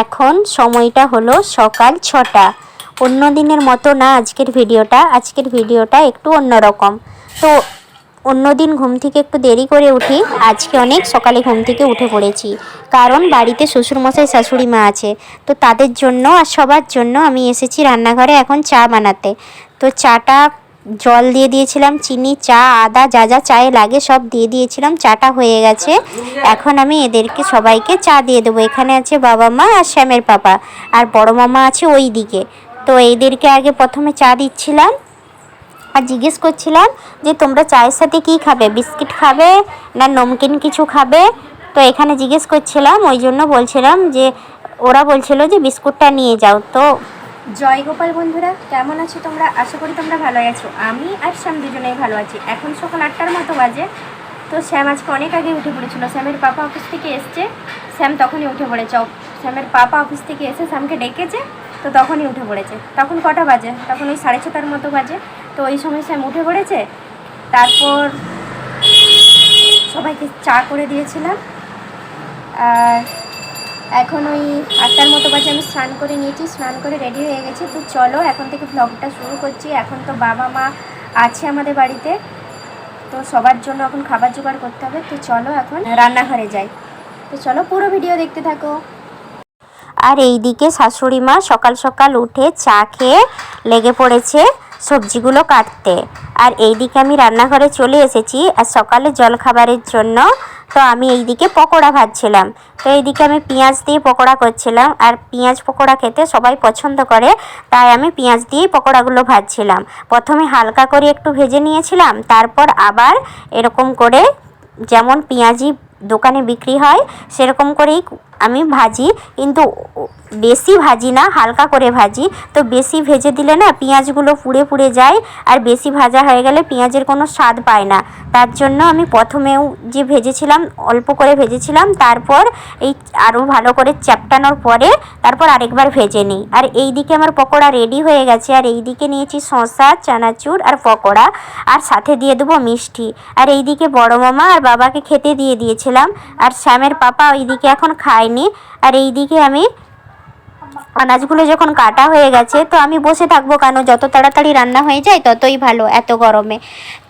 এখন সময়টা হলো সকাল ছটা। অন্য দিনের মতো না আজকের ভিডিওটা আজকের ভিডিওটা একটু অন্যরকম। তো অন্য দিন ঘুম থেকে একটু দেরি করে উঠি আজকে অনেক সকালে ঘুম থেকে উঠে পড়েছি। কারণ বাড়িতে শ্বশুরমশাই শাশুড়ি মা আছে। তো তাদের জন্য আর সবার জন্য আমি এসেছি রান্নাঘরে এখন চা বানাতে। তো চাটা জল দিয়ে দিয়েছিলাম, চিনি, চা, আদা, যা যা চায়ে লাগে সব দিয়ে দিয়েছিলাম, চাটা হয়ে গেছে। এখন আমি এদেরকে সবাইকে চা দিয়ে দেবো। এখানে আছে বাবা মা আর শ্যামের পাপা। আর বড় মামা আছে ওই দিকে। তো এদেরকে আগে প্রথমে চা দিচ্ছিলাম আর জিজ্ঞেস করছিলাম যে, তোমরা চায়ের সাথে কি খাবে? বিস্কিট খাবে না নমকিন কিছু খাবে? তো এখানে জিজ্ঞেস করছিলাম, ওই জন্য বলছিলাম যে, ওরা বলছিল যে, বিস্কুটটা নিয়ে যাও। তো জয় গোপাল বন্ধুরা, কেমন আছো তোমরা? আশা করি তোমরা ভালো আছো। আমি আর শ্যাম দুজনেই ভালো আছি। এখন সকাল আটটার মতো বাজে। তো শ্যাম আজকে অনেক আগে উঠে পড়েছিল। শ্যামের পাপা অফিস থেকে এসছে। শ্যাম তখনই উঠে পড়েছে। শ্যামের পাপা অফিস থেকে এসে শ্যামকে ডেকেছে। তো তখনই উঠে পড়েছে। তখন কটা বাজে? তখন ওই সাড়ে ছটার মতো বাজে। তো ওই সময় শ্যাম উঠে পড়েছে। তারপর সবাইকে চা করে দিয়েছিলাম। আর এখন ওই আটটার মতো বাজে আমি স্নান করে নিয়েছি, স্নান করে রেডি হয়ে গেছি। তো চলো, এখন থেকে ব্লগটা শুরু করছি। এখন তো বাবা মা আছে আমাদের বাড়িতে, তো সবার জন্য এখন খাবার জোগাড় করতে হবে। তো চলো এখন রান্নাঘরে যাই। তো চলো, পুরো ভিডিও দেখতে থাকো। আর এইদিকে শাশুড়ি মা সকাল সকাল উঠে চা খেয়ে লেগে পড়েছে সবজিগুলো কাটতে। আর এইদিকে আমি রান্নাঘরে চলে এসেছি। আর সকালে জল খাবারের জন্য তো আমি এইদিকে পকোড়া ভাজছিলাম। তো এইদিকে আমি পেঁয়াজ দিয়ে পকোড়া করছিলাম। আর পেঁয়াজ পকোড়া খেতে সবাই পছন্দ করে, তাই আমি পেঁয়াজ দিয়েই পকোড়াগুলো ভাজছিলাম। প্রথমে হালকা করে একটু ভেজে নিয়েছিলাম, তারপর আবার এরকম করে যেমন পেঁয়াজি দোকানে বিক্রি হয়, সেরকম করেই আমি ভাজি, কিন্তু বেশি ভাজি না, হালকা করে ভাজি। তো বেশি ভেজে দিলে না পেঁয়াজগুলো পুড়ে পুড়ে যায়, আর বেশি ভাজা হয়ে গেলে পেঁয়াজের কোনো স্বাদ পায় না। তার জন্য আমি প্রথমেও যে ভেজেছিলাম, অল্প করে ভেজেছিলাম, তারপর এই আরও ভালো করে চ্যাপটানোর পরে তারপর আরেকবার ভেজে নিই। আর এই দিকে আমার পকোড়া রেডি হয়ে গেছে, আর এই দিকে নিয়েছি শসা, চানাচুর, আর পকোড়া, আর সাথে দিয়ে দেবো মিষ্টি। আর এই দিকে বড় মামা আর বাবাকে খেতে দিয়ে দিয়েছিলাম, আর শ্যামের পাপা ওইদিকে এখন খায়নি আর এই দিকে আমি আনাজগুলো যখন কাটা হয়ে গেছে, তো আমি বসে থাকব কেন? যত তাড়াতাড়ি রান্না হয়ে যায়, ততই ভালো এত গরমে।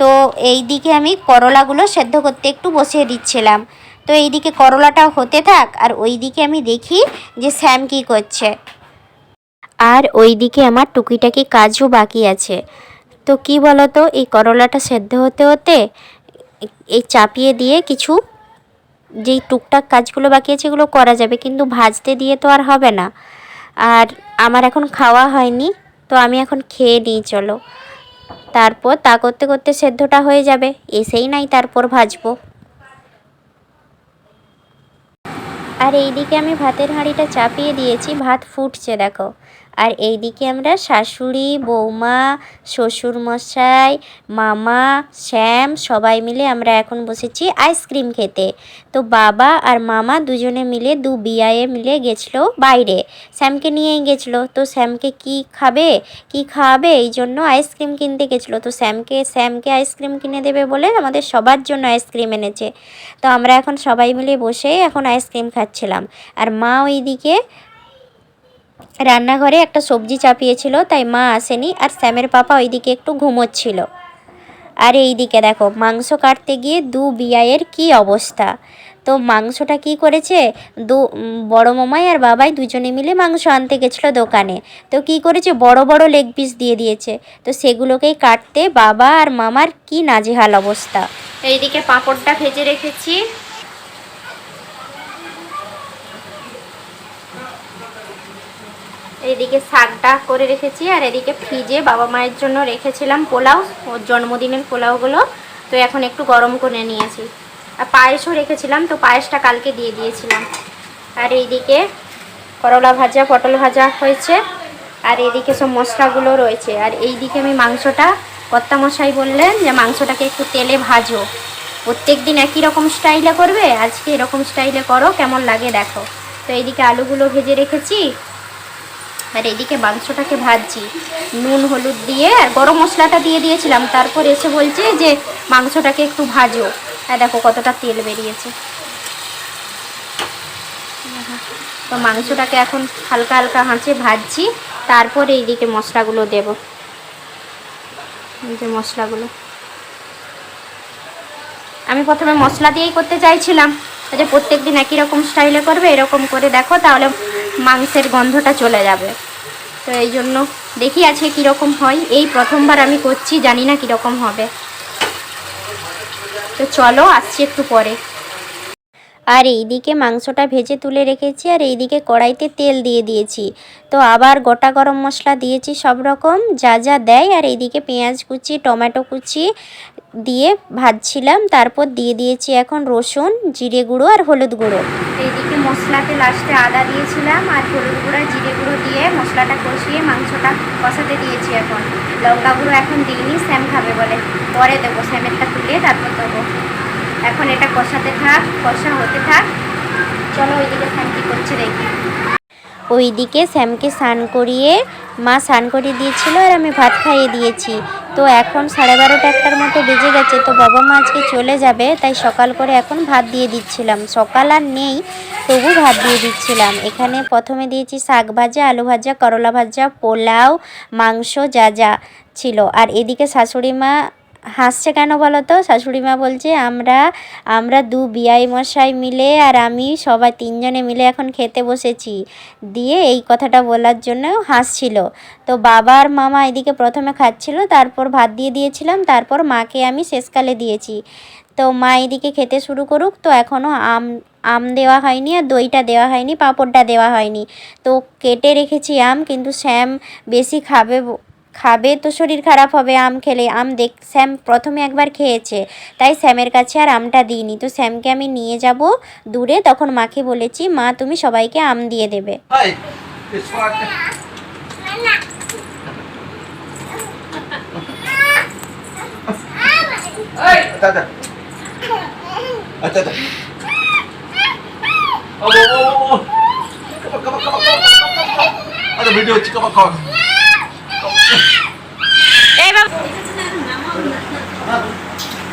তো এই দিকে আমি করলাগুলো সেদ্ধ করতে একটু বসিয়ে দিচ্ছিলাম। তো এইদিকে করলাটা হতে থাক, আর ওই দিকে আমি দেখি যে স্যাম কী করছে। আর ওইদিকে আমার টুকিটাকি কাজও বাকি আছে। তো কি বলতো, এই করলাটা সেদ্ধ হতে হতে এই চাপিয়ে দিয়ে কিছু যেই টুকটাক কাজগুলো বাকি আছে এগুলো করা যাবে, কিন্তু ভাজতে দিয়ে তো আর হবে না। আর আমার এখন খাওয়া হয়নি, তো আমি এখন খেয়ে নিই, চলো। তারপর তা করতে করতে সেদ্ধটা হয়ে যাবে, এসেই নাই তারপর ভাজবো। আর এইদিকে আমি ভাতের হাঁড়িটা চাপিয়ে দিয়েছি, ভাত ফুটছে, দেখো। আর এইদিকে আমরা শাশুড়ি, বৌমা, শ্বশুরমশাই, মামা, শ্যাম সবাই মিলে আমরা এখন বসেছি আইসক্রিম খেতে। তো বাবা আর মামা দুজনে মিলে দু বিয়ায়ে মিলে গেছিল বাইরে। শ্যামকে নিয়েই গেছিল। তো শ্যামকে কি খাবে? কি খাওয়াবে? এই জন্য আইসক্রিম কিনতে গেছিল। তো শ্যামকে শ্যামকে আইসক্রিম কিনে দেবে বলে আমাদের সবার জন্য আইসক্রিম এনেছে। তো আমরা এখন সবাই মিলে বসে এখন আইসক্রিম খাচ্ছিলাম। আর মা ওইদিকে রান্নাঘরে একটা সবজি চাপিয়েছিল, তাই মা আসেনি আর শ্যামের পাপা ওইদিকে একটু ঘুমোচ্ছিল। আর এইদিকে দেখো, মাংস কাটতে গিয়ে দু বিয়ায়ের কি অবস্থা? তো মাংসটা কি করেছে? দু, বড় মামাই আর বাবাই দুজনে মিলে মাংস আনতে গেছিল দোকানে। তো কি করেছে? বড় বড় লেগ পিস দিয়ে দিয়েছে। তো সেগুলোকেই কাটতে বাবা আর মামার কি নাজেহাল অবস্থা? এইদিকে পাঁপড়টা ভেজে রেখেছি। এদিকে শাকটা করে রেখেছি আর এদিকে ফ্রিজে বাবা মায়ের জন্য রেখেছিলাম পোলাও, ওর জন্মদিনের পোলাওগুলো। তো এখন একটু গরম করে নিয়েছি। আর পায়েসও রেখেছিলাম, তো পায়েসটা কালকে দিয়ে দিয়েছিলাম। আর এইদিকে করলা ভাজা, পটল ভাজা হয়েছে। আর এদিকে সব মশলাগুলো রয়েছে। আর এইদিকে আমি মাংসটা কর্তা মশাই বললেন যে মাংসটাকে একটু তেলে ভাজো। প্রত্যেক দিন একই রকম স্টাইলে করবে, আজকে এরকম স্টাইলে করো, কেমন লাগে দেখো। তো এইদিকে আলুগুলো ভেজে রেখেছি। আর এদিকে মাংসটাকে ভাজছি। নুন, হলুদ দিয়ে আর গরম মশলাটা দিয়ে দিয়েছিলাম। তারপর এসে বলছে যে, মাংসটাকে একটু ভাজো। আর দেখো কতটা তেল বেরিয়েছে। তো মাংসটাকে এখন হালকা হালকা হাঁচে ভাজছি। তারপর এইদিকে মশলাগুলো দেব। এই যে মশলাগুলো। আমি প্রথমে মশলা দিয়েই করতে চাইছিলাম। যে প্রত্যেক দিন একই রকম স্টাইলে করবে, এরকম করে দেখো। তাহলে মাংসের গন্ধটা চলে যাবে। তো এই জন্য দেখি আজকে কীরকম হয়। এই প্রথমবার আমি করছি, জানি না কীরকম হবে। তো চলো, আসছি একটু পরে। আর এইদিকে মাংসটা ভেজে তুলে রেখেছি, আর এইদিকে কড়াইতে তেল দিয়ে দিয়েছি। তো আবার গোটা গরম মশলা দিয়েছি সব রকম, যা যা দেয়। আর এইদিকে পেঁয়াজ কুচি, টমেটো কুচি দিয়ে ভাজছিলাম। তারপর দিয়ে দিয়েছি এখন রসুন, জিরে গুঁড়ো আর হলুদ গুঁড়ো। এইদিকে মশলাতে লাস্টে আদা দিয়েছিলাম আর হলুদ গুঁড়ো, জিরে গুঁড়ো দিয়ে মশলাটা কষিয়ে মাংসটা কষাতে দিয়েছি এখন। লঙ্কা গুঁড়ো এখন দিইনি, স্যাম খাবে বলে। পরে দেবো, স্যামেরটা তুলে তারপর দেবো। এখন এটা কষাতে থাক, কষা হতে থাক। চলো ওইদিকে স্যাম কী করছে দেখি। ওইদিকে স্যামকে স্নান করিয়ে, মা স্নান করিয়ে দিয়েছিল আর আমি ভাত খাইয়ে দিয়েছি। তো এখন সাড়ে বারোটা একটার মতো বেজে গেছে, তো বাবা মা আজকে চলে যাবে, তাই সকাল করে এখন ভাত দিয়ে দিচ্ছিলাম। সকাল আর নেই, তবু ভাত দিয়ে দিচ্ছিলাম। এখানে প্রথমে দিয়েছি শাক ভাজা, আলু ভাজা, করলা ভাজা, পোলাও, মাংস যা যা ছিল। আর এদিকে শাশুড়ি মা হাসছে কেন বলো তো শাশুড়ি মা বলছে, আমরা আমরা দু বিয়াই মশাই মিলে আর আমি সবাই তিনজনে মিলে এখন খেতে বসেছি। দিয়ে এই কথাটা বলার জন্য হাসছিল। তো বাবা আর মামা এদিকে প্রথমে খাচ্ছিল, তারপর ভাত দিয়ে দিয়েছিলাম, তারপর মাকে আমি শেষকালে দিয়েছি। তো মা এদিকে খেতে শুরু করুক, তো এখনও আম আম দেওয়া হয়নি আর দইটা দেওয়া হয়নি, পাঁপড়টা দেওয়া হয়নি। তো কেটে রেখেছি আম, কিন্তু শ্যাম বেশি খাবে খাবে তো শরীর খারাপ হবে আম খেলে আম দেখ স্যাম প্রথমে একবার খেয়েছে তাই স্যামের কাছে আর আমটা দিইনি। তো স্যামকে আমি নিয়ে যাব দূরে তখন মাকে বলেছি মা তুমি সবাইকে আম দিয়ে দেবে। Hai, sesuatu.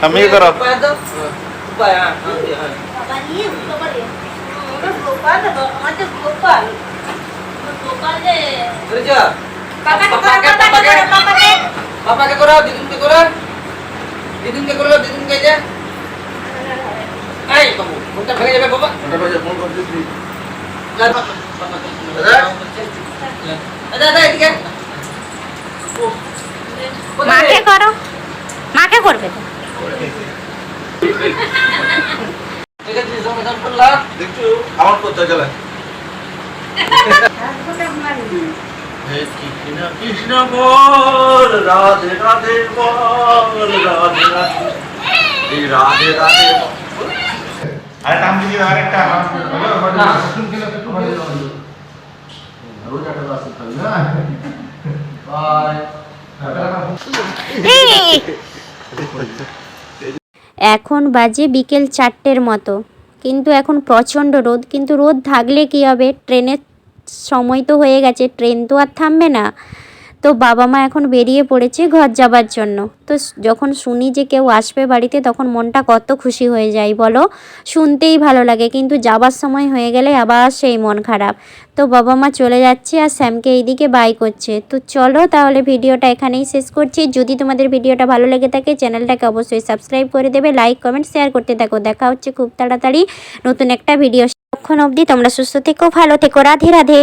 ঠাম্মিকে করো পাপাকে করো দিদুনকে করো দিদুনকে করো দিদুনকে যে এই বাবু ফোনটা ভেঙে যাবে বাবা দাদা দাদা এদিকে মাকে করো মাকে করবে তো ঠিক আছে করলাম দেখছ? আমার কথা চলে কৃষ্ণ বল রাধে রাধে বল রাধে রাধে এই রাধে রাধে আরে নাম দিবি আরেকটা না। এখন বাজে বিকেল চারটের মতো। কিন্তু এখন প্রচণ্ড রোদ। কিন্তু রোদ থাকলে কী হবে? ট্রেনের সময় তো হয়ে গেছে, ট্রেন তো আর থামবে না। তো বাবা মা এখন বেরিয়ে পড়েছে ঘর যাবার জন্য। তো যখন শুনি যে কেউ আসবে বাড়িতে, তখন মনটা কত খুশি হয়ে যায়, বলো? শুনতেই ভালো লাগে, কিন্তু যাবার সময় হয়ে গেলে আবার সেই মন খারাপ। তো বাবা মা চলে যাচ্ছে আর স্যামকে এইদিকে বাই করছে। তো চলো তাহলে ভিডিওটা এখানেই শেষ করছি। যদি তোমাদের ভিডিওটা ভালো লেগে থাকে, চ্যানেলটাকে অবশ্যই সাবস্ক্রাইব করে দেবে, লাইক, কমেন্ট, শেয়ার করতে থাকো। দেখা হচ্ছে খুব তাড়াতাড়ি নতুন একটা ভিডিও। তখন অবধি তোমরা সুস্থ থেকো, ভালো থেকো। রাধে রাধে।